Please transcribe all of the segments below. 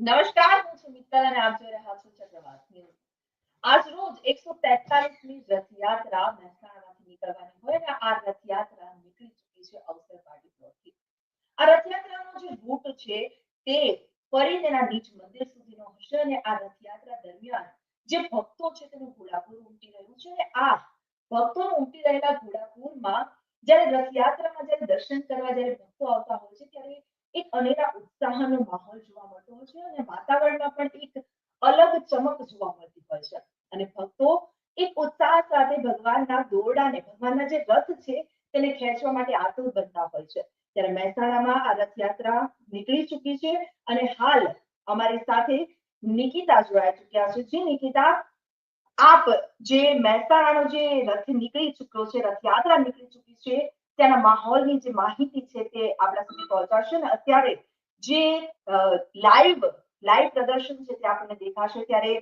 નમસ્કાર, હું છું મિત્તલ અને આપ જોઈ રહ્યા છો ચક્રવાત ન્યૂઝ. આજ રોજ એકસો તેતાલીસમી રથયાત્રા મહેસાણામાંથી નીકળવાની હોય અને આ રથયાત્રા નીકળી ચૂકી છે અવસર પાર્ટી પ્લોટથી આ રથયાત્રાનો જે રૂટ છે તે ફરી તેના નીચ મંદિર સુધીનો હશે અને આ રથયાત્રા દરમિયાન જે ભક્તો છે તેનું ઘોડાપુર ઉમટી રહ્યું છે અને આ ભક્તોનું ઉમટી રહેલા ઘોડાપુરમાં જ્યારે રથયાત્રામાં જ્યારે દર્શન કરવા જ્યારે ભક્તો આવતા હોય છે ત્યારે એક અનેરા ઉત્સાહનો માહોલ જોવા મળતો હોય છે અને વાતાવરણમાં પણ એક અલગ ચમક જોવા મળતી હોય છે. અને ભક્તો એક ઉત્સાહ સાથે ભગવાનના દોરડાને, ભગવાનના જે રથ છે, તેને ખેંચવા માટે આતુર બનતા હોય છે. ત્યારે મહેસાણામાં આ રથયાત્રા નીકળી ચૂકી છે અને હાલ અમારી સાથે નિકિતા જોડાઈ ચૂક્યા છે. જે નિકિતા, આપ જે મહેસાણાનો જે રથ નીકળી ચૂક્યો છે, રથયાત્રા નીકળી ચૂકી છે ત્યાંના માહોલની જે માહિતી છે તે આપણા સુધી પહોંચાડશે અને અત્યારે જે લાઈવ લાઈવ પ્રદર્શન છે તે આપણને દેખાશે ત્યારે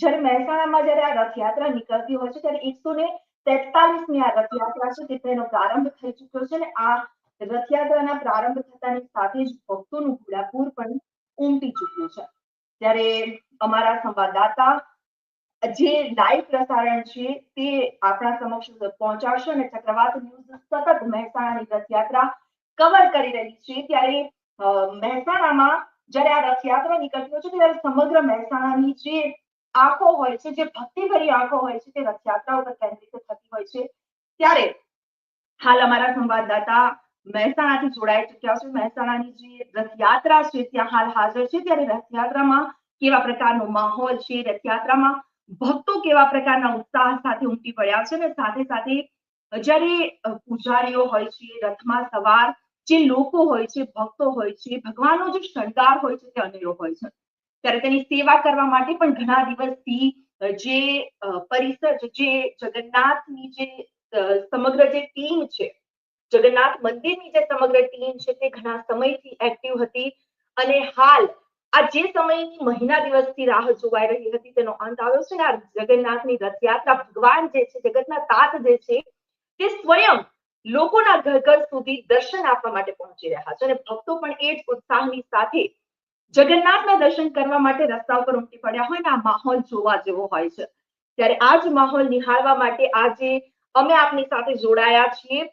જ્યારે મહેસાણામાં જ્યારે આ રથયાત્રા નીકળતી હોય છે ત્યારે એકસો ને તેતાલીસમી આ રથયાત્રા છે તેનો પ્રારંભ થઈ ચુક્યો છે અને આ રથયાત્રાના પ્રારંભ થતાની સાથે જ ભક્તોનું ઘોડાપુર પણ ઉમટી ચુક્યું છે. ત્યારે અમારા સંવાદદાતા જે લાઈવ પ્રસારણ છે તે આપણા સમક્ષ પહોંચાડશો અને ચક્રવાત ન્યૂઝ સતત મહેસાણાની રથયાત્રા કવર કરી રહી છે. ત્યારે મહેસાણામાં જ્યારે આ રથયાત્રા નીકળતી હોય છે, ત્યારે સમગ્ર મહેસાણાની જે આંખો હોય છે, જે ભક્તિભરી આંખો હોય છે, તે રથયાત્રા ઉપર કેન્દ્રિત થતી હોય છે. ત્યારે હાલ અમારા સંવાદદાતા મહેસાણાથી જોડાઈ ચુક્યા છે. મહેસાણાની જે રથયાત્રા છે, ત્યાં હાલ હાજર છે. ત્યારે રથયાત્રામાં કેવા પ્રકારનો માહોલ છે? રથયાત્રામાં ભક્તો કેવા પ્રકારના ઉત્સાહ સાથે ઉમટી પડ્યા છે અને સાથે સાથે જ્યારે પૂજારીઓ હોય છે, રથમાં સવાર જે લોકો હોય છે, ભક્તો હોય છે, ભગવાનનો જે શણગાર હોય છે તે અનેરો હોય છે. ત્યારે તેની સેવા કરવા માટે પણ ઘણા દિવસથી જે પરિસર જે જગન્નાથની જે સમગ્ર જે ટીમ છે, જગન્નાથ મંદિરની જે સમગ્ર ટીમ છે તે ઘણા સમયથી એક્ટિવ હતી અને હાલ આ જે સમયની મહિના દિવસથી રાહ જોવાઈ રહી હતી, તેનો અંત આવ્યો છે ને આ જગન્નાથની રથયાત્રા ભગવાન જે છે, જગતના તાત જે છે, તે સ્વયં લોકોના ઘર ઘર સુધી દર્શન આપવા માટે પહોંચી રહ્યા છે અને ભક્તો પણ એ જ ઉત્સાહની સાથે જગન્નાથના દર્શન કરવા માટે રસ્તા ઉપર ઉમટી પડ્યા હોય ને આ માહોલ જોવા જેવો હોય છે. ત્યારે આ જ માહોલ નિહાળવા માટે આજે અમે આપની સાથે જોડાયા છીએ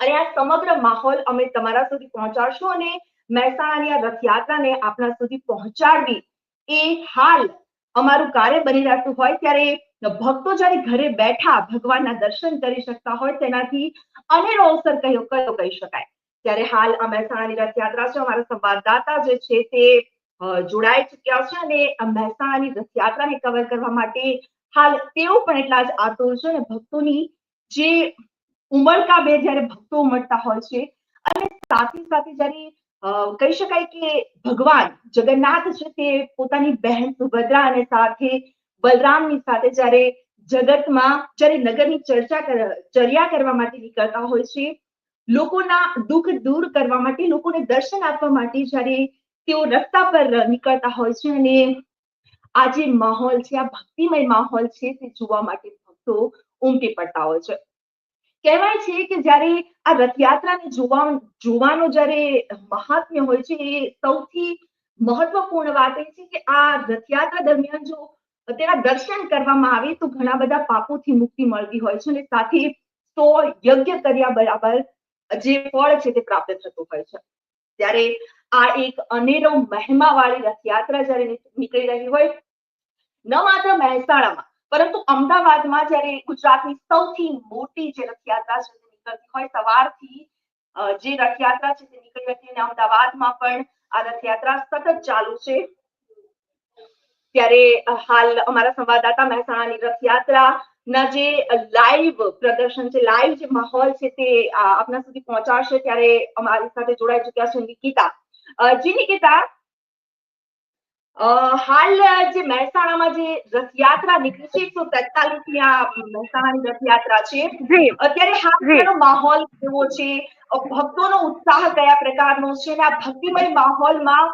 અને આ સમગ્ર માહોલ અમે તમારા સુધી પહોંચાડશું અને મહેસાણાની આ રથયાત્રાને આપણા સુધી પહોંચાડવી એ હાલ અમારું કાર્ય બની રહેતું હોય ત્યારે ભક્તો જ્યારે ઘરે બેઠા ભગવાનના દર્શન કરી શકતા હોય તેનાથી અનેરો અવસર કયો કયો કહી શકાય. ત્યારે હાલ આ મહેસાણાની રથયાત્રા છે, અમારા સંવાદદાતા જે છે તે જોડાઈ ચુક્યા છે અને મહેસાણાની રથયાત્રાને કવર કરવા માટે હાલ તેઓ પણ એટલા જ આતુર છે અને ભક્તોની જે ઉમળકાભેર જ્યારે ભક્તો ઉમળતા હોય છે અને સાથે સાથે જ્યારે કહી શકાય કે ભગવાન જગન્નાથ છે તે પોતાની બહેન સુભદ્રા અને સાથે બલરામની સાથે જ્યારે જગતમાં, જ્યારે નગરની ચર્ચા ચર્યા કરવા માટે નીકળતા હોય છે, લોકોના દુઃખ દૂર કરવા માટે, લોકોને દર્શન આપવા માટે જ્યારે તેઓ રસ્તા પર નીકળતા હોય છે અને આ જે માહોલ છે, આ ભક્તિમય માહોલ છે તે જોવા માટે ભક્તો ઉમટી પડતા હોય છે. કહેવાય છે કે જ્યારે આ રથયાત્રાને જોવા જોવાનો જ્યારે મહાત્મ્ય હોય છે, એ સૌથી મહત્વપૂર્ણ વાત એ છે કે આ રથયાત્રા દરમિયાન જો તેના દર્શન કરવામાં આવે, તો ઘણા બધા પાપોથી મુક્તિ મળતી હોય છે અને સાથે સો યજ્ઞ કર્યા બરાબર જે ફળ છે તે પ્રાપ્ત થતું હોય છે. ત્યારે આ એક અનેરો મહિમાવાળી રથયાત્રા જ્યારે નીકળી રહી હોય ન માત્ર મહેસાણામાં પરંતુ અમદાવાદમાં જ્યારે ગુજરાતની સૌથી મોટી જે રથયાત્રા છે તે નીકળતી હોય, સવારથી જે રથયાત્રા છે તે નીકળી હતી અને અમદાવાદમાં પણ આ રથયાત્રા સતત ચાલુ છે. ત્યારે હાલ અમારા સંવાદદાતા મહેસાણાની રથયાત્રા ના જે લાઈવ પ્રદર્શન છે, લાઈવ જે માહોલ છે તે આપના સુધી પહોંચાડશે ત્યારે અમારી સાથે જોડાઈ ચુક્યા છે નિકિતા. જી નિકિતા હાલ જે મહેસાણામાં જે રથયાત્રા નીકળી છે એકસો તેતાલીસમી આ મહેસાણાની રથયાત્રા છે. અત્યારે હાલ માહોલ કેવો છે? ભક્તોનો ઉત્સાહ કયા પ્રકારનો છે અને આ ભક્તિમય માહોલમાં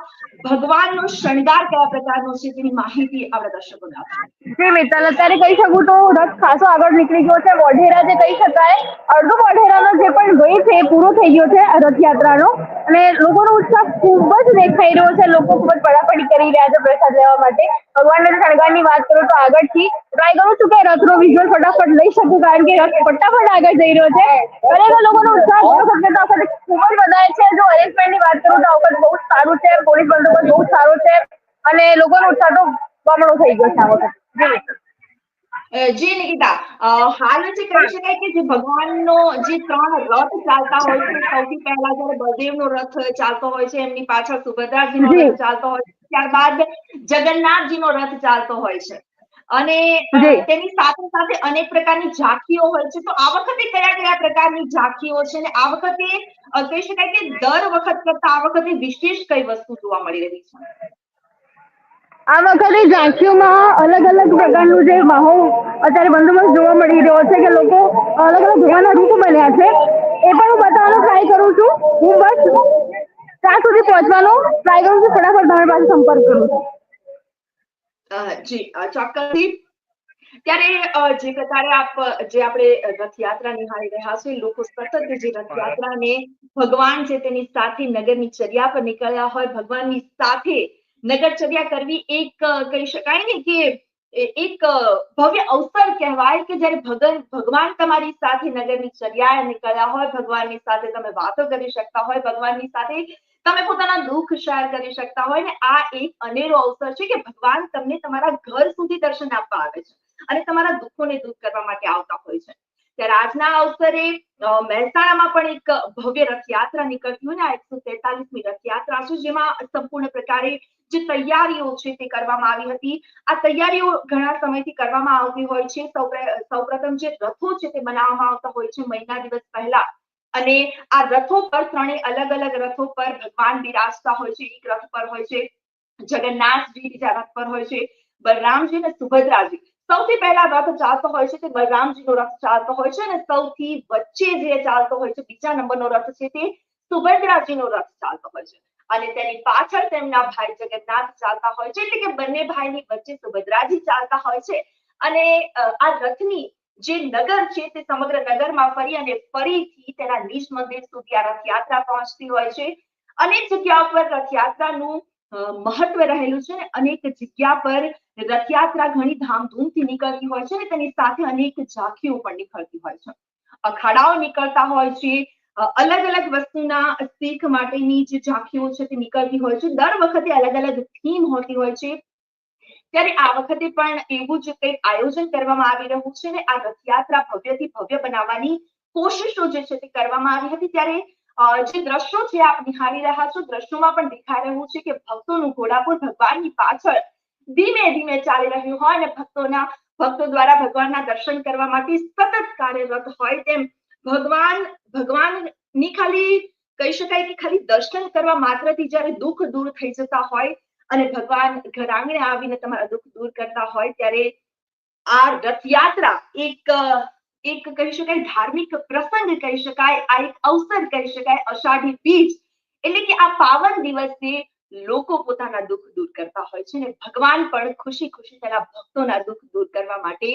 ભગવાનનો શણગાર કયા પ્રકારનો છે તેની માહિતી આપણા દર્શકોને આપશે જી મિત્તલ, અત્યારે કહી શકું તો રથ ખાસો આગળ નીકળી ગયો છે. મોઢેરા જે કહી શકાય, અડધો મોઢેરાનો જે પણ ભય છે પૂરો થઈ ગયો છે રથયાત્રાનો. અને લોકોનો ઉત્સાહ ખૂબ જ દેખાઈ રહ્યો છે. લોકો ખૂબ જ પડાપડી કરી રહ્યા છે પ્રસાદ લેવા માટે. ભગવાનના શણગારની વાત કરું તો આગળથી ટ્રાય કરું છું કે રથનો વિઝ્યુઅલ ફટાફટ લઈ શકું, કારણ કે રથ ફટાફટ આગળ જઈ રહ્યો છે. ખરેખર લોકોનો ઉત્સાહ શકીએ તો ખૂબ જ વધારે છે. જો અરેન્જમેન્ટની વાત કરું તો આ બહુ સારું છે. પોલીસ બંદોબસ્ત બહુ સારો છે. અને લોકોનો ઉત્સાહ તો બમણો થઈ ગયો છે આ વખતે. જી. નિકિતા. હાલ જે કહી શકાય કે જે ભગવાનનો જે ત્રણ રથ ચાલતા હોય છે સૌથી પહેલા જ્યારે બળદેવનો રથ ચાલતો હોય છે એમની પાછળ સુભદ્રાજીનો. રથ ચાલતો હોય છે ત્યારબાદ જગન્નાથજીનો રથ ચાલતો હોય છે. અને તેની સાથે સાથે અનેક પ્રકારની ઝાંખીઓ હોય છે. તો આ વખતે કયા કયા પ્રકારની ઝાંખીઓ છે અને આ વખતે કહી શકાય કે દર વખત કરતા આ વખતે વિશેષ કઈ વસ્તુ જોવા મળી રહી છે? આ વખતે ઝાંખીઓમાં અલગ અલગ પ્રકારનું જે માહોલ અત્યારે બંદોબસ્ત જોવા મળી રહ્યો છે કે લોકો અલગ અલગ ભગવાનના રૂપ બન્યા છે. એ પણ હું બતાવવાનો ટ્રાય કરું છું. હું બસ ત્યાં સુધી પહોંચવાનો ટ્રાય કરું છું. ફટાફટ તમારી પાસે સંપર્ક કરું છું. જી ચોક્કસથી. ત્યારે જે પ્રકારે આપ, જે આપણે રથયાત્રા નિહાળી રહ્યા છો લોકો સતત જે રથયાત્રાને ભગવાન છે તેની સાથે નગરની ચર્યા પર નીકળ્યા હોય, ભગવાનની સાથે નગરચર્યા કરવી એક કહી શકાય ને કે એક ભવ્ય અવસર કહેવાય કે જ્યારે ભગન, ભગવાન તમારી સાથે નગરની ચર્યા નીકળ્યા હોય, ભગવાનની સાથે તમે વાતો કરી શકતા હોય, ભગવાનની સાથે તમે પોતાના દુઃખ શેર કરી શકતા હોય ને આ એક અનેરો અવસર છે કે ભગવાન તમને તમારા ઘર સુધી દર્શન આપવા આવે છે અને તમારા દુઃખોને દૂર કરવા માટે આવતા હોય છે. ત્યારે આજના અવસરે મહેસાણામાં પણ એક ભવ્ય રથયાત્રા નીકળતી હોય ને આ એકસો તેતાલીસમી રથયાત્રા છે, જેમાં સંપૂર્ણ પ્રકારે જે તૈયારીઓ છે તે કરવામાં આવી હતી. આ તૈયારીઓ ઘણા સમયથી કરવામાં આવતી હોય છે. સૌ સૌપ્રથમ જે રથો છે તે બનાવવામાં આવતા હોય છે. મહિના દિવસ પહેલા અને આ રથો પર ત્રણેય અલગ અલગ રથો પર ભગવાન બિરાજતા હોય છે. એક રથ પર હોય છે જગન્નાથજી, બીજા રથ પર હોય છે બલરામજી અને સુભદ્રાજી. સૌથી પહેલા રથ ચાલતો હોય છે તે બલરામજીનો રથ ચાલતો હોય છે અને સૌથી વચ્ચે જે ચાલતો હોય છે, બીજા નંબરનો રથ છે તે સુભદ્રાજીનો રથ ચાલતો હોય છે. અને તેની પાછળ તેમના ભાઈ જગન્નાથ ચાલતા હોય છે એટલે કે બંને ભાઈની વચ્ચે સુભદ્રાજી ચાલતા હોય છે. અને આ રથની જે નગર છે તે સમગ્ર નગરમાં ફરી અને ફરીથી તેના નિજ મંદિર સુધી આ રથયાત્રા પહોંચતી હોય છે. અનેક જગ્યા પર રથયાત્રાનું મહત્વ રહેલું છે અને અનેક જગ્યા પર રથયાત્રા ઘણી ધામધૂમથી નીકળતી હોય છે અને તેની સાથે અનેક ઝાંખીઓ પણ નીકળતી હોય છે. અખાડાઓ નીકળતા હોય છે. અલગ અલગ વસ્તુના શીખ માટેની જે ઝાંખીઓ છે તે નીકળતી હોય છે. દર વખતે અલગ અલગ થીમ હોતી હોય છે. ત્યારે આ વખતે પણ એવું જ કંઈક આયોજન કરવામાં આવી રહ્યું છે ને આ રથયાત્રા ભવ્યથી ભવ્ય બનાવવાની કોશિશો જે છે તે કરવામાં આવી હતી. ત્યારે જે દ્રશ્યો છે આપ નિહાળી રહ્યા છો, દ્રશ્યોમાં પણ દેખાઈ રહ્યું છે કે ભક્તોનું ઘોડાપુર ભગવાનની પાછળ ધીમે ધીમે ચાલી રહ્યું હોય અને ભક્તોના, ભક્તો દ્વારા ભગવાનના દર્શન કરવા માટે સતત કાર્યરત હોય તેમ ભગવાન, ભગવાનની ખાલી કહી શકાય કે ખાલી દર્શન કરવા માત્રથી જ્યારે દુઃખ દૂર થઈ જતા હોય અને ભગવાન ઘર આંગણે આવીને તમારા દુઃખ દૂર કરતા હોય ત્યારે આ રથયાત્રા એક એક કહી શકાય ધાર્મિક પ્રસંગ કહી શકાય, આ એક અવસર કહી શકાય, અષાઢી બીજ. એટલે કે આ પાવન દિવસે લોકો પોતાના દુઃખ દૂર કરતા હોય છે ને ભગવાન પણ ખુશી ખુશી તેના ભક્તોના દુઃખ દૂર કરવા માટે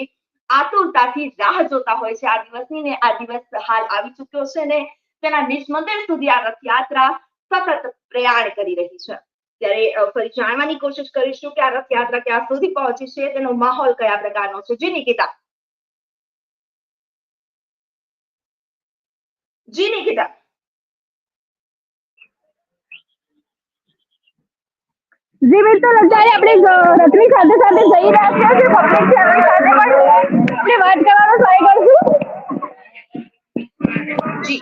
આતુરતાથી રાહ જોતા હોય છે. આ દિવસની ને આ દિવસ હાલ આવી ચુક્યો છે ને તેના નિષ્મંદિર સુધી આ રથયાત્રા સતત પ્રયાણ કરી રહી છે. ત્યારે ફરી જાણવાની કોશિશ કરીશું કે આ રથયાત્રા ક્યાં સુધી પહોંચી છે તેનો માહોલ કયા પ્રકારનો છે. જી નિકિતા. જી નિકિતા. જી બિલકુલ અત્યારે આપણે રથની સાથે સાથે જઈ રહ્યા છીએ જે પબ્લિક છે એમની સાથે પણ આપણે વાત કરવાનો ટ્રાય કરશું. જી.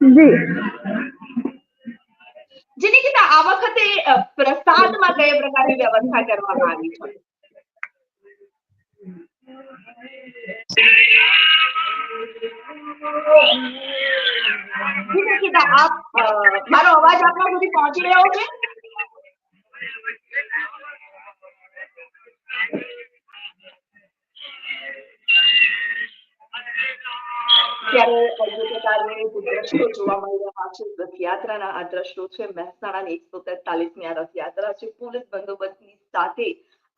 જી. જી નિકિતા આ વખતે અ, પ્રસાદમાં કયા પ્રકારની વ્યવસ્થા કરવામાં આવી છે? જી નિકિતા આપ અ, મારો અવાજ આપના સુધી પહોંચી રહ્યો છે? ત્યારે જે પ્રકારે જોવા મળી રહ્યા છે. રથયાત્રાના આ દ્રશ્યો છે. મહેસાણાની એકસો તેતાલીસમી આ રથયાત્રા છે. પોલીસ બંદોબસ્તની સાથે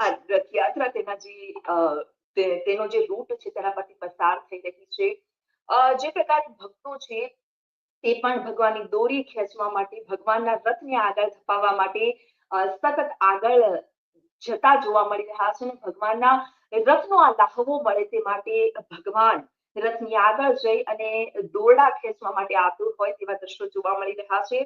આ રથયાત્રા તેના જે તેનો જે રૂટ છે તેના પરથી પસાર થઈ રહી છે. જે પ્રકારે ભક્તો છે તે પણ ભગવાનની દોરી ખેંચવા માટે, ભગવાનના રથને આગળ ધપાવવા માટે સતત આગળ જતા જોવા મળી રહ્યા છે અને ભગવાનના રથનો આ લાહવો મળે તે માટે ભગવાન રથની આગળ જઈ અને દોરડા ખેંચવા માટે આતુર હોય તેવા દ્રશ્યો જોવા મળી રહ્યા છે.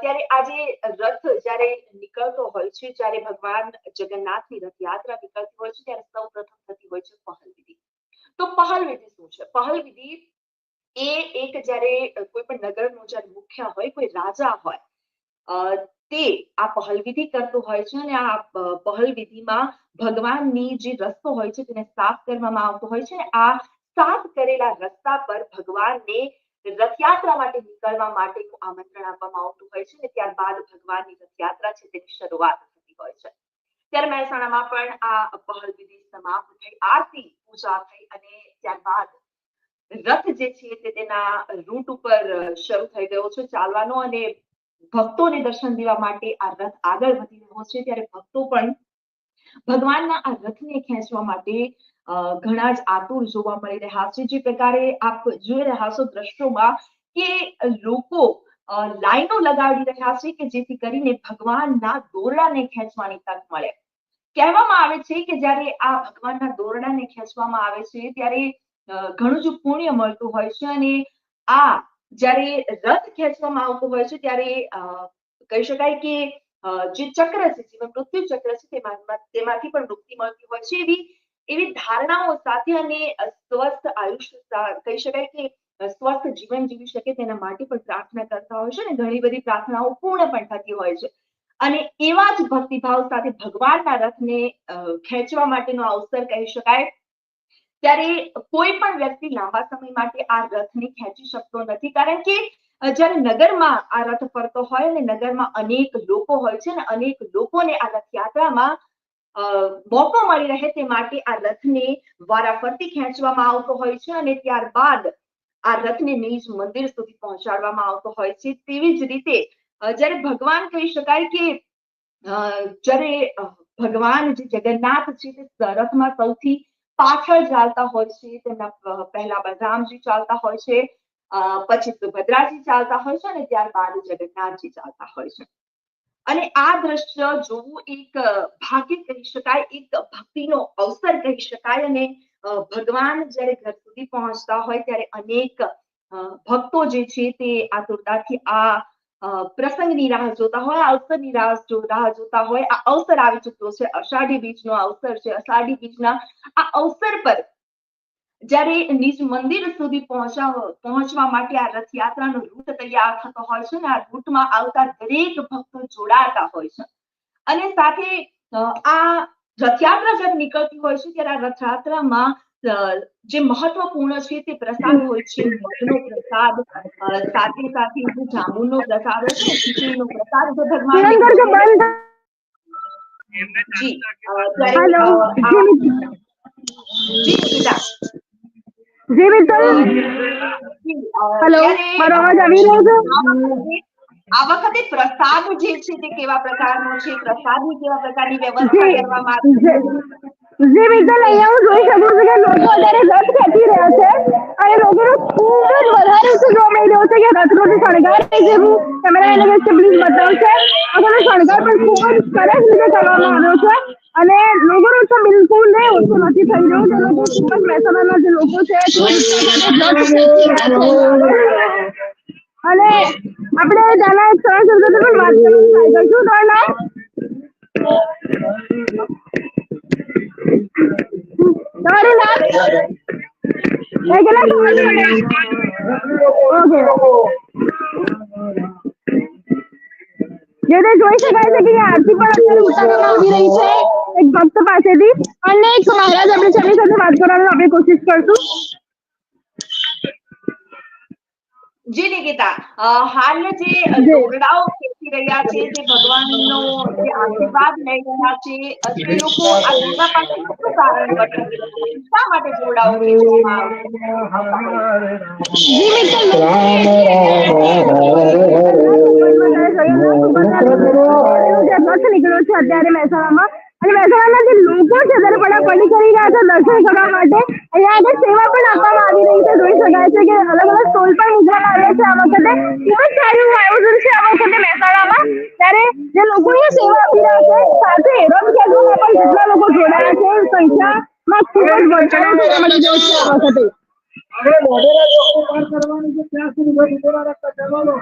ત્યારે આજે રથ જ્યારે નીકળતો હોય છે, જ્યારે ભગવાન જગન્નાથની રથયાત્રા નીકળતી હોય છે, ત્યારે સૌ પ્રથમ થતી હોય છે પહલ વિધિ તો પહલ વિધિ શું છે? પહલ વિધિ એ એક જ્યારે કોઈ પણ નગરનો જ્યારે મુખ્ય હોય, કોઈ રાજા હોય તે આ પહલ વિધિ કરતો હોય છે અને આ પહલવિધિમાં પહલ વિધિમાં ભગવાનની જે રસ્તો હોય છે તેને સાફ કરવામાં આવતો હોય છે આ સાફ કરેલા રસ્તા પર ભગવાનને રથયાત્રા માટે નીકળવા માટેનું આમંત્રણ આપવામાં આવતું હોય છે અને ત્યારબાદ ભગવાનની રથયાત્રા છે તેની શરૂઆત થતી હોય છે. ત્યારે મહેસાણામાં પણ આ પહલવિધિ સમાપ્ત થઈ, આરતી પૂજા થઈ અને ત્યારબાદ રથ જે છે તે તેના રૂટ ઉપર શરૂ થઈ ગયો છે ચાલવાનો અને ભક્તોને દર્શન દેવા માટે આ રથ આગળ વધી રહ્યો છે. ત્યારે ભક્તો પણ ભગવાનના આ રથને ખેંચવા માટે ઘણા જ આતુર જોવા મળી રહ્યા છે. જે પ્રકારે આપ જોઈ રહ્યા છો દ્રશ્યોમાં કે લોકો લાઈનો લગાડી રહ્યા છે કે જેથી કરીને ભગવાનના દોરડાને ખેંચવાની તક મળે. કહેવામાં આવે છે કે જ્યારે આ ભગવાનના દોરડાને ખેંચવામાં આવે છે ત્યારે ઘણું જ પુણ્ય મળતું હોય છે અને આ જ્યારે રથ ખેંચવામાં આવતો હોય છે, ત્યારે કહી શકાય કે જે ચક્ર છે જીવન મૃત્યુ ચક્ર છે, તેમાં, તેમાંથી પણ મુક્તિ મળતી હોય છે. એવી એવી ધારણાઓ સાથે અને સ્વસ્થ આયુષ્ય કહી શકાય કે, સ્વસ્થ જીવન જીવી શકે તેના માટે પણ પ્રાર્થના કરતા હોય છે અને ઘણી બધી પ્રાર્થનાઓ પૂર્ણ પણ થતી હોય છે. અને એવા જ ભક્તિભાવ સાથે ભગવાનના રથને ખેંચવા માટેનો અવસર કહી શકાય. ત્યારે કોઈ પણ વ્યક્તિ લાંબા સમય માટે આ રથને ખેંચી શકતો નથી. કારણ કે જ્યારે નગરમાં આ રથ ફરતો હોય અને નગરમાં અનેક લોકો હોય છે અને અનેક લોકોને આ રથયાત્રામાં મોકો મળી રહે તે માટે આ રથને વારાફરતી ખેંચવામાં આવતો હોય છે અને ત્યારબાદ આ રથને નિજ મંદિર સુધી પહોંચાડવામાં આવતો હોય છે. તેવી જ રીતે જ્યારે ભગવાન કહી શકાય કે જ્યારે ભગવાન જે જગન્નાથ છે તે રથમાં સૌથી પાછળ ચાલતા હોય છે, તેમના પહેલા બલરામજી ચાલતા હોય છે પછી સુભદ્રાજી ચાલતા હોય છે અને ત્યારબાદ જગન્નાથજી ચાલતા હોય છે. અને આ દ્રશ્ય જોવું એક ભાગ્ય કહી શકાય, એક ભક્તિનો અવસર કહી શકાય અને ભગવાન જ્યારે ઘર સુધી પહોંચતા હોય ત્યારે અનેક ભક્તો જે છે તે આતુરતાથી આ પ્રસંગની રાહ જોતા હોય અવસરની રાહ જો રાહ જોતા હોય આ અવસર આવી ચૂક્યો છે અષાઢી બીજનો અવસર છે અષાઢી બીજના આ અવસર પર જ્યારે નિજ મંદિર સુધી પહોંચવા પહોંચવા માટે આ રથયાત્રાનો રૂટ તૈયાર થતો હોય છે ને આ રૂટમાં આવતા દરેક ભક્તો જોડાતા હોય છે અને સાથે આ રથયાત્રા જ્યારે નીકળતી હોય છે ત્યારે આ રથયાત્રામાં જે મહત્વપૂર્ણ છે તે પ્રસાદ હોય છે મધનો પ્રસાદ સાથે સાથે જે જાંબુનો પ્રસાદ હોય છે ખીચડીનો પ્રસાદ જે ભગવાન જી જી વિઠ્ઠલ હેલો મારો અવાજ આવી રહ્યો છે આ વખતે પ્રસાદ જે છે તે કેવા પ્રકારનો છે પ્રસાદની કેવા પ્રકારની વ્યવસ્થા કરવામાં આવી છે જી મિત્ર અહીંયા હું જોઈ શકું છું કે લોકો અત્યારે રથ ખેંચી રહ્યા છે અને લોકોનો ખૂબ જ વધારે ઉત્સાહ જોવા મળી રહ્યો છે કે રથનો જે શણગાર છે જે હું કેમેરામેનને કહીશ કે પ્લીઝ બતાવશે લોકોનો શણગાર પણ ખૂબ જ સરસ રીતે કરવામાં આવ્યો છે અને લોકોનો ઉત્સાહ બિલકુલ નહીં ઓછો નથી થઈ રહ્યું. જે લોકો ખૂબ જ મહેસાણાના જે લોકો છે તે છે અને આપણે એક સરસ રીતે પણ વાત કરીશું તમારું નામ? જે તે જોઈ શકાય છે કે અહીંયા આરતી પણ અત્યારે ઉતારવામાં આવી રહી છે એક ભક્ત પાસેથી અને એક મહારાજ આપણે છે એમની સાથે વાત કરવાનો આપણે કોશિશ કરશું જી નિકિતા અ, હાલ જે જી. દોરડાઓ ખેંચી રહ્યા છે જે ભગવાનનો જે આશીર્વાદ લઈ રહ્યા છે તે લોકો આ દુર્ગા પાસે શું કારણ બતાવી શા માટે દોરડાઓ ખેંચવામાં આવે છે? જી મિત્ર જે રથ નીકળ્યો છે અત્યારે મહેસાણામાં અને મહેસાણાના જે લોકો છે ત્યારે પડાપડી કરી રહ્યા છે દર્શન કરવા માટે? અહીંયા આગળ સેવા પણ આપવામાં આવી રહી છે. જોઈ શકાય છે કે અલગ અલગ સ્ટોલ પણ મૂકવામાં આવ્યા છે આ વખતે. ખૂબ જ સારું આયોજન છે આ વખતે મહેસાણામાં. ત્યારે જે લોકો અહીંયા સેવા આપી રહ્યા છે, સાથે રથયાત્રામાં પણ જેટલા લોકો જોડાયા છે. સંખ્યામાં ખૂબ જ વધારો જોવા મળી રહ્યો છે આ વખતે. આપણે મોઢેરા લોકો પાર કરવાની છે, ત્યાં સુધી ઊભો રાખતા ચાલો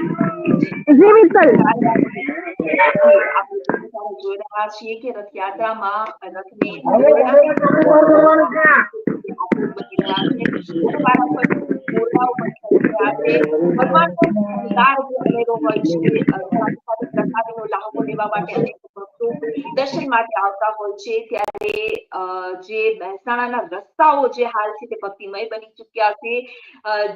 જી મિત્તલ દર્શન માટે આવતા હોય છે ત્યારે જે મહેસાણાના રસ્તાઓ જે હાલ છે તે ભક્તિમય બની ચુક્યા છે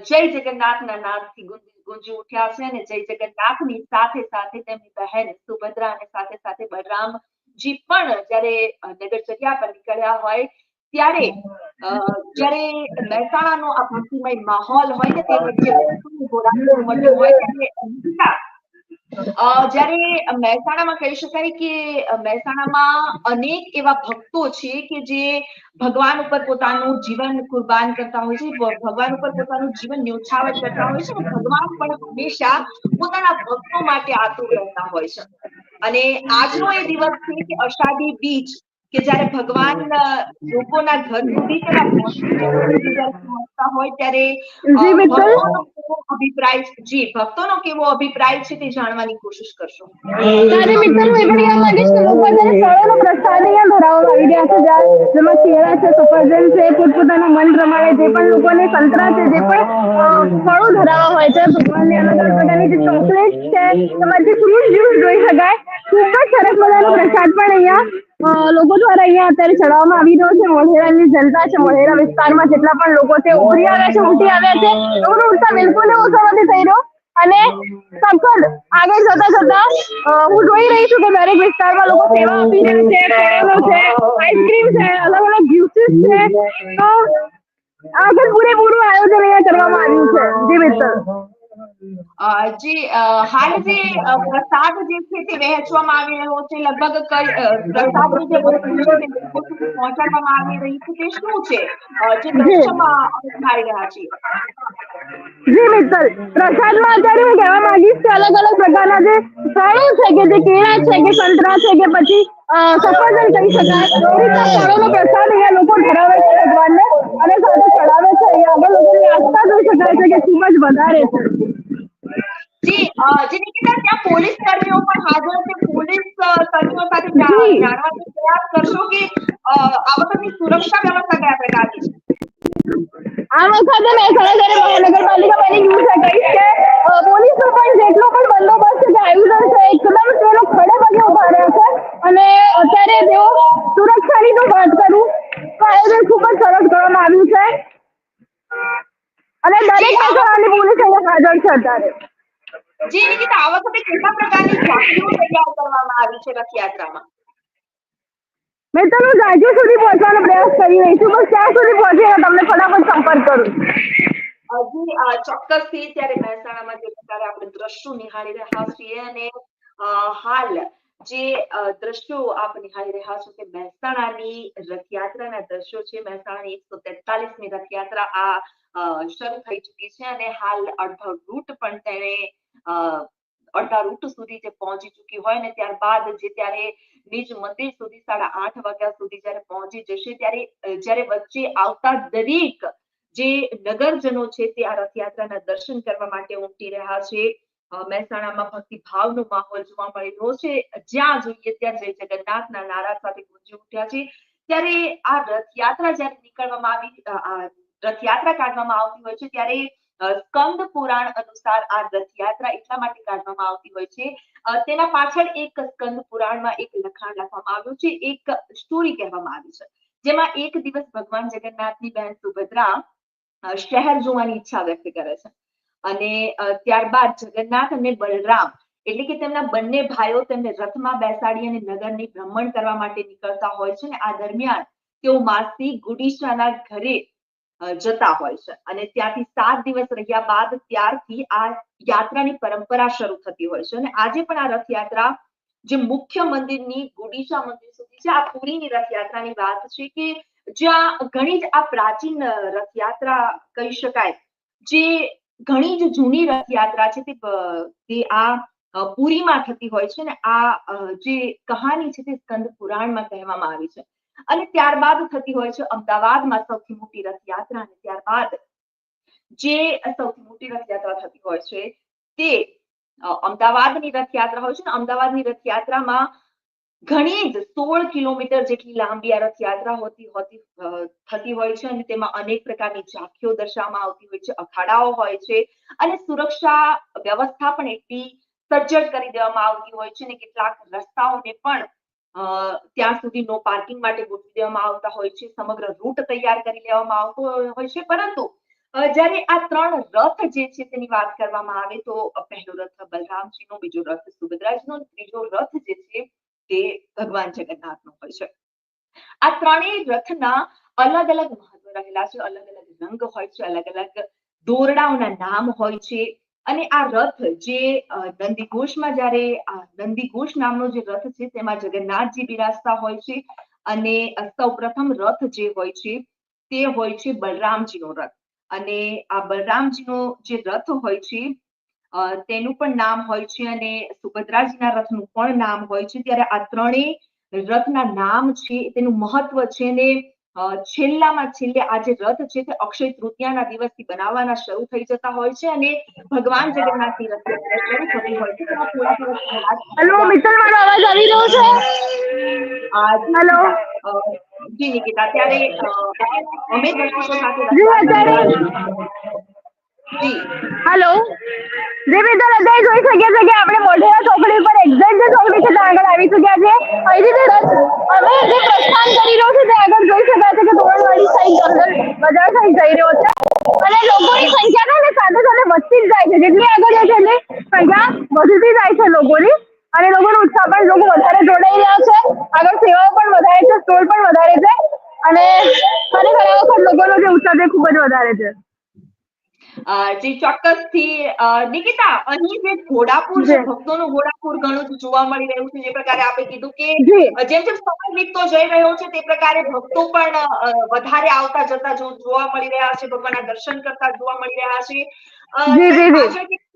જય જગન્નાથના નાદથી ગુંજી ગુંજી ઉઠ્યા છે અને જય જગન્નાથની સાથે સાથે તેમની બહેન સુભદ્રા અને સાથે સાથે બલરામજી પણ જ્યારે નગરચર્યા પર નીકળ્યા હોય ત્યારે જયારે મહેસાણાનો આ ભક્તિમય માહોલ હોય ને તે વચ્ચે હોય ત્યારે જ્યારે મહેસાણામાં કહી શકાય કે મહેસાણામાં અનેક એવા ભક્તો છે કે જે ભગવાન ઉપર પોતાનું જીવન કુરબાન કરતા હોય છે ભગવાન ઉપર પોતાનું જીવન ન્યોછાવટ કરતા હોય છે, ભગવાન પણ હંમેશા પોતાના ભક્તો માટે આતુર રહેતા હોય છે. અને આજનો એ દિવસ છે કે અષાઢી બીજ. કે જ્યારે ભગવાન લોકોના ઘર સુધી પહોંચતા હોય ત્યારે અભિપ્રાય જી ભક્તોનો કેવો અભિપ્રાય છે તે જાણવાની કોશિશ કરશો. તારે મિત્તલ એ પણ કહેવા માંગીશ કે લોકો જ્યારે ફળોનો પ્રસાદ અહીંયા ધરાવવામાં આવી રહ્યા છે જ્યાં જેમાં કેળા છે સફરજન છે પોતપોતાના મન પ્રમાણે જે પણ લોકોને સંતરા છે જે પણ ફળો ધરાવવા હોય છે ભગવાનને અલગ અલગ પ્રકારની જે ચોકલેટ છે તમારે જે ફ્રૂટ જ્યુસ જોઈ શકાય ખૂબ જ સરસ મજાનો પ્રસાદ પણ અહીંયા લોકો દ્વારા અહીંયા અત્યારે ચડાવવામાં આવી રહ્યો છે. મોઢેરાની જનતા છે. મોઢેરા વિસ્તારમાં જેટલા પણ લોકો છે ઉભરી આવ્યા છે ઉઠી આવ્યા છે. લોકોનો ઉત્સાહ બિલકુલ ઓછો નથી થઈ રહ્યો. અને સફળ આગળ જતા જતા હું જોઈ રહી છું કે દરેક વિસ્તારમાં લોકો સેવા આપી રહ્યા છે કેળો છે આઈસ્ક્રીમ છે અલગ અલગ જ્યુસીસ છે. તો આગળ પૂરેપૂરું આયોજન અહીંયા કરવામાં આવ્યું છે. જી અ, જે હાલ જે પ્રસાદ જે છે તે વહેંચવામાં આવી રહ્યો છે લગભગ પ્રસાદની જે પહોંચાડવામાં આવી રહી છે તે શું છે? જે દ્રશ્યમાં રહ્યા છે. જી મિત્તલ પ્રસાદમાં અત્યારે હું કહેવા માંગીશ કે અલગ અલગ પ્રકારના જે ફળો છે કે જે કેળા છે કે સંતરા છે કે પછી સફરજન કહી શકાય એ રીતના ફળોનો પ્રસાદ અહીંયા લોકો ધરાવે છે ભગવાનને અને સાથે ચડાવે છે. અહીંયા આગળ લોકોની આસ્થા જોઈ શકાય છે કે ખૂબ જ વધારે છે. જી નિકિતા ત્યાં પોલીસ કર્મીઓ પણ હાજર છે. પોલીસ કર્મીઓ સાથે જાણવાનો પ્રયાસ કરશો કે આ વખતની સુરક્ષા વ્યવસ્થા કયા પ્રકારની છે? આ વખતે મહાનગરપાલિકા કે પોલીસ પણ જેટલો પણ બંદોબસ્ત છે આયોજન છે એકદમ તેનો ખડે પગે ઊભા રહ્યા છે. અને અત્યારે તેઓ સુરક્ષાની જો વાત કરું તો આયોજન ખૂબ જ સરસ કરવામાં આવ્યું છે. અને દરેક મહેસાણાની પોલીસ અહીંયા હાજર છે અત્યારે. જી નિકિતા આ વખતે કેટલા પ્રકારની ઝાંખીઓ તૈયાર કરવામાં આવી છે રથયાત્રામાં? મેં તમને રાજ્ય સુધી પહોંચવાનો પ્રયાસ કરી રહી છું. બસ ત્યાં સુધી પહોંચીને તમને ફટાફટ સંપર્ક કરું. હજી ચોક્કસથી ત્યારે મહેસાણામાં જે પ્રકારે આપણે દ્રશ્યો નિહાળી રહ્યા છીએ અને હાલ જે દ્રશ્યો આપ નિહાળી રહ્યા છો કે મહેસાણાની રથયાત્રાના દ્રશ્યો છે. મહેસાણાની એકસો તેતાલીસમી રથયાત્રા આ શરૂ થઈ ચૂકી છે અને હાલ અડધો રૂટ પણ તેને અડધા રૂટ સુધી જે પહોંચી ચૂકી હોય ને ત્યારબાદ જે ત્યારે નિજ મંદિર સુધી સાડા આઠ વાગ્યા સુધી જયારે પહોંચી જશે ત્યારે જયારે વચ્ચે આવતા દરેક જે નગરજનો છે તે આ રથયાત્રાના દર્શન કરવા માટે ઉમટી રહ્યા છે. મહેસાણામાં ભક્તિ ભાવનો માહોલ જોવા મળી રહ્યો છે. જ્યાં જોઈએ ત્યાં જય જગન્નાથના નારા સાથે ગુંજી ઉઠ્યા છે. ત્યારે આ રથયાત્રા જ્યારે નીકળવામાં આવી રથયાત્રા કાઢવામાં આવતી હોય છે ત્યારે સ્કંદ પુરાણ અનુસાર આ રથયાત્રા એટલા માટે કાઢવામાં આવતી હોય છે. તેના પાછળ એક સ્કંદ પુરાણમાં એક લખાણ લખવામાં આવ્યું છે. એક સ્ટોરી કહેવામાં આવી છે. જેમાં એક દિવસ ભગવાન જગન્નાથની બહેન સુભદ્રા શહેર જોવાની ઈચ્છા વ્યક્ત કરે છે. અને ત્યારબાદ જગન્નાથ અને બલરામ એટલે કે તેમના બંને ભાઈઓ તેમને રથમાં બેસાડી અને નગરની ભ્રમણ કરવા માટે નીકળતા હોય છે. અને આ દરમિયાન તેઓ માસી ગુડીશાના ઘરે જતા હોય છે. અને ત્યાંથી સાત દિવસ રહ્યા બાદ ત્યારથી આ યાત્રાની પરંપરા શરૂ થતી હોય છે. અને આજે પણ આ રથયાત્રા જે મુખ્ય મંદિરની ગુડીચા મંદિર સુધી છે, આ પુરીની રથયાત્રાની વાત છે કે જ્યાં ઘણી જ આ પ્રાચીન રથયાત્રા કહી શકાય. જે ઘણી જ જૂની રથયાત્રા છે તે આ પુરીમાં થતી હોય છે ને આ જે કહાની છે તે સ્કંદ પુરાણમાં કહેવામાં આવી છે. અને ત્યારબાદ થતી હોય છે અમદાવાદમાં સૌથી મોટી રથયાત્રા અને ત્યારબાદ જે સૌથી મોટી રથયાત્રા થતી હોય છે તે અમદાવાદની રથયાત્રા હોય છે ને અમદાવાદની રથયાત્રામાં ઘણી જ સોળ કિલોમીટર જેટલી લાંબી આ રથયાત્રા હોતી હોતી થતી હોય છે અને તેમાં અનેક પ્રકારની ઝાંખીઓ દર્શાવવામાં આવતી હોય છે, અખાડાઓ હોય છે અને સુરક્ષા વ્યવસ્થા પણ એટલી સજ્જડ કરી દેવામાં આવતી હોય છે ને કેટલાક રસ્તાઓને પણ ત્યાં સુધી નો પાર્કિંગ માટે ગોઠવી દેવામાં આવતા હોય છે, સમગ્ર રૂટ તૈયાર કરી લેવામાં આવતો હોય છે. પરંતુ જ્યારે આ ત્રણ રથ જે છે તેની વાત કરવામાં આવે તો પહેલો રથ બલરામજીનો, બીજો રથ સુભદ્રાજીનો, ત્રીજો રથ જે છે તે ભગવાન જગન્નાથનો હોય છે. આ ત્રણેય રથના અલગ અલગ મહત્વ રહેલા છે, અલગ અલગ રંગ હોય છે, અલગ અલગ દોરડાઓના નામ હોય છે. અને આ રથ જે નંદીઘોષમાં જ્યારે નંદીઘોષ નામનો જે રથ છે, તેમાં જગન્નાથજી બિરાજતા હોય છે અને સૌ પ્રથમ રથ જે હોય છે, તે હોય છે બલરામજીનો રથ. અને આ બલરામજીનો જે રથ હોય છે તેનું પણ નામ હોય છે અને સુભદ્રાજીના રથનું પણ નામ હોય છે. ત્યારે આ ત્રણેય રથના નામ છે, તેનું મહત્વ છે ને છેલ્લામાં છેલ્લે આ જે રથ છે તે અક્ષય તૃતીયાના દિવસથી બનાવવાના શરૂ થઈ જતા હોય છે અને ભગવાન જગન્નાથની રથયાત્રા શરૂ થતી હોય છે. હેલો મિત્તલ મારો અવાજ આવી રહ્યો છે? હેલો જી નિકિતા ત્યારે અમે દર્શકો સાથે હેલો જે અત્યારે જોઈ શકીએ છે કે આપણે મોઢેરા ચોકડી પર એક્ઝેક્ટ જે ચોકડી છે ત્યાં આગળ આવી ચૂક્યા છે. અહીંથી રથ હવે જે પ્રસ્થાન કરી રહ્યો છે ત્યાં આગળ જોઈ શકાય છે કે ધોરણવાડી સાઈડ જંગલ બજાર સાઈડ જઈ રહ્યો છે. અને લોકોની સંખ્યા ને સાથે સાથે વધતી જ જાય છે. જેટલી આગળ છે એટલી સંખ્યા વધતી જાય છે લોકોની. અને લોકોનો ઉત્સાહ પણ લોકો વધારે જોડાઈ રહ્યા છે. આગળ સેવાઓ પણ વધારે છે, સ્ટોલ પણ વધારે છે. અને ખરેખર આ વખત લોકોનો જે ઉત્સાહ છે ખૂબ જ વધારે છે. જી ચોક્કસથી નિકિતા અહીં જે ઘોડાપુર છે. ભક્તોનું ઘોડાપુર ઘણું જ જોવા મળી રહ્યું છે જે પ્રકારે આપે કીધું કે જેમ જેમ સમય વીતતો જઈ રહ્યો છે તે પ્રકારે ભક્તો પણ વધારે આવતા જતા જોવા મળી રહ્યા છે ભગવાનના દર્શન કરતા જોવા મળી રહ્યા છે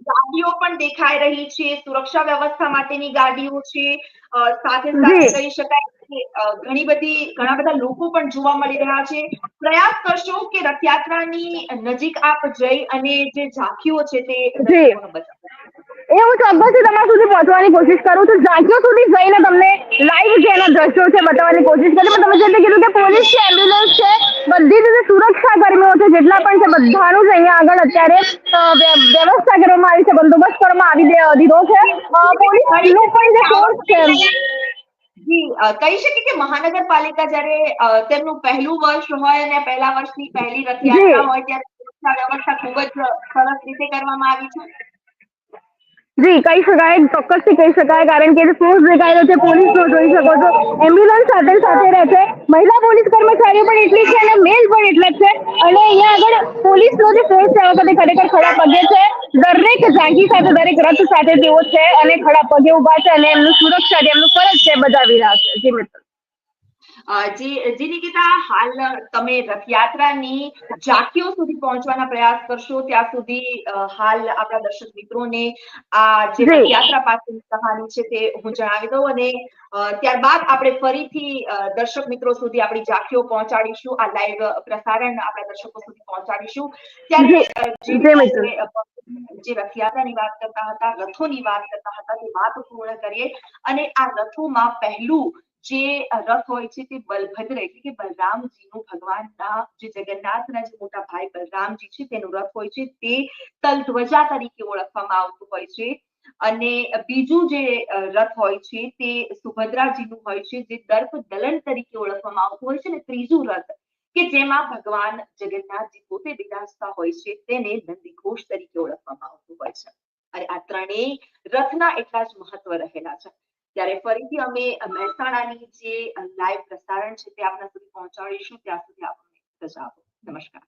ગાડીઓ પણ દેખાઈ રહી છે સુરક્ષા વ્યવસ્થા માટેની ગાડીઓ છે સાથે સાથે. કહી શકાય ઘણી બધી ઘણા બધા લોકો પણ જોવા મળી રહ્યા છે. પ્રયાસ કરશો કે રથયાત્રાની નજીક આપ જઈ અને જે ઝાંખીઓ છે તે એ હું ચોક્કસથી તમારા સુધી પહોંચવાની કોશિશ કરું છું. ઝાંખીઓ સુધી જઈને તમને લાઈવ જે એના દ્રશ્યો છે બતાવવાની કોશિશ કરી પણ તમે જે રીતે કીધું કે પોલીસ છે એમ્બ્યુલન્સ છે બધી રીતે સુરક્ષા કર્મીઓ છે જેટલા પણ છે બધાનું જ અહીંયા આગળ અત્યારે વ્યવસ્થા કરવામાં આવી છે. બંદોબસ્ત કરવામાં આવી દીધો છે. પોલીસ પણ જે ફોર્સ છે જી કહી શકે કે મહાનગરપાલિકા જ્યારે તેમનું પહેલું વર્ષ હોય અને પહેલા વર્ષની પહેલી રથયાત્રા. હોય ત્યારે સુરક્ષા વ્યવસ્થા ખૂબ જ સરસ રીતે કરવામાં આવી છે જી, કહી શકાય, ચોક્કસથી કહી શકાય, કારણ કે ફોર્સ દેખાયેલો છે પોલીસનો જોઈ શકો છો. એમ્બ્યુલન્સ સાથે સાથે રહે છે. મહિલા પોલીસ કર્મચારીઓ પણ એટલી છે અને મેલ પણ એટલા જ છે. અને અહીંયા આગળ પોલીસનો જે ફોર્સ છે વખતે ખરેખર ખડા પગે છે. દરેક જાગી સાથે, દરેક રથ સાથે તેઓ છે અને ખડા પગે ઊભા છે અને એમનું સુરક્ષા, જે એમનું ફરજ છે બજાવી રહ્યા છે. જી મિત્ર. જી જી નિકિતા હાલ તમે રથયાત્રાની ઝાંખીઓ સુધી પહોંચવાના પ્રયાસ કરશો ત્યાં સુધી હાલ આપણા દર્શક મિત્રોને આ જે રથયાત્રા પાસેની કહાની છે તે હું જણાવી દઉં અને ત્યારબાદ આપણે ફરીથી દર્શક મિત્રો સુધી આપણી ઝાંખીઓ પહોંચાડીશું આ લાઈવ પ્રસારણ આપણા દર્શકો સુધી પહોંચાડીશું. ત્યારે જે રથયાત્રાની વાત કરતા હતા રથોની વાત કરતા હતા તે વાત પૂર્ણ કરીએ અને આ રથોમાં પહેલું જે રથ હોય છે તે બલભદ્ર એટલે કે બલરામજીનું ભગવાનના જે જગન્નાથના જે મોટા ભાઈ બલરામજી છે તેનું રથ હોય છે તે તલધ્વજા તરીકે ઓળખવામાં આવતું હોય છે. અને બીજું જે રથ હોય છે તે સુભદ્રાજીનું હોય છે જે દર્પ દલન તરીકે ઓળખવામાં આવતું હોય છે. અને ત્રીજું રથ કે જેમાં ભગવાન જગન્નાથજી પોતે બિરાજતા હોય છે તેને નંદીઘોષ તરીકે ઓળખવામાં આવતું હોય છે. અને આ ત્રણેય રથના એટલા જ મહત્વ રહેલા છે. ત્યારે ફરીથી અમે મહેસાણાની જે લાઈવ પ્રસારણ છે તે આપના સુધી પહોંચાડીશું. ત્યાં સુધી આપણને રજા આપો. નમસ્કાર.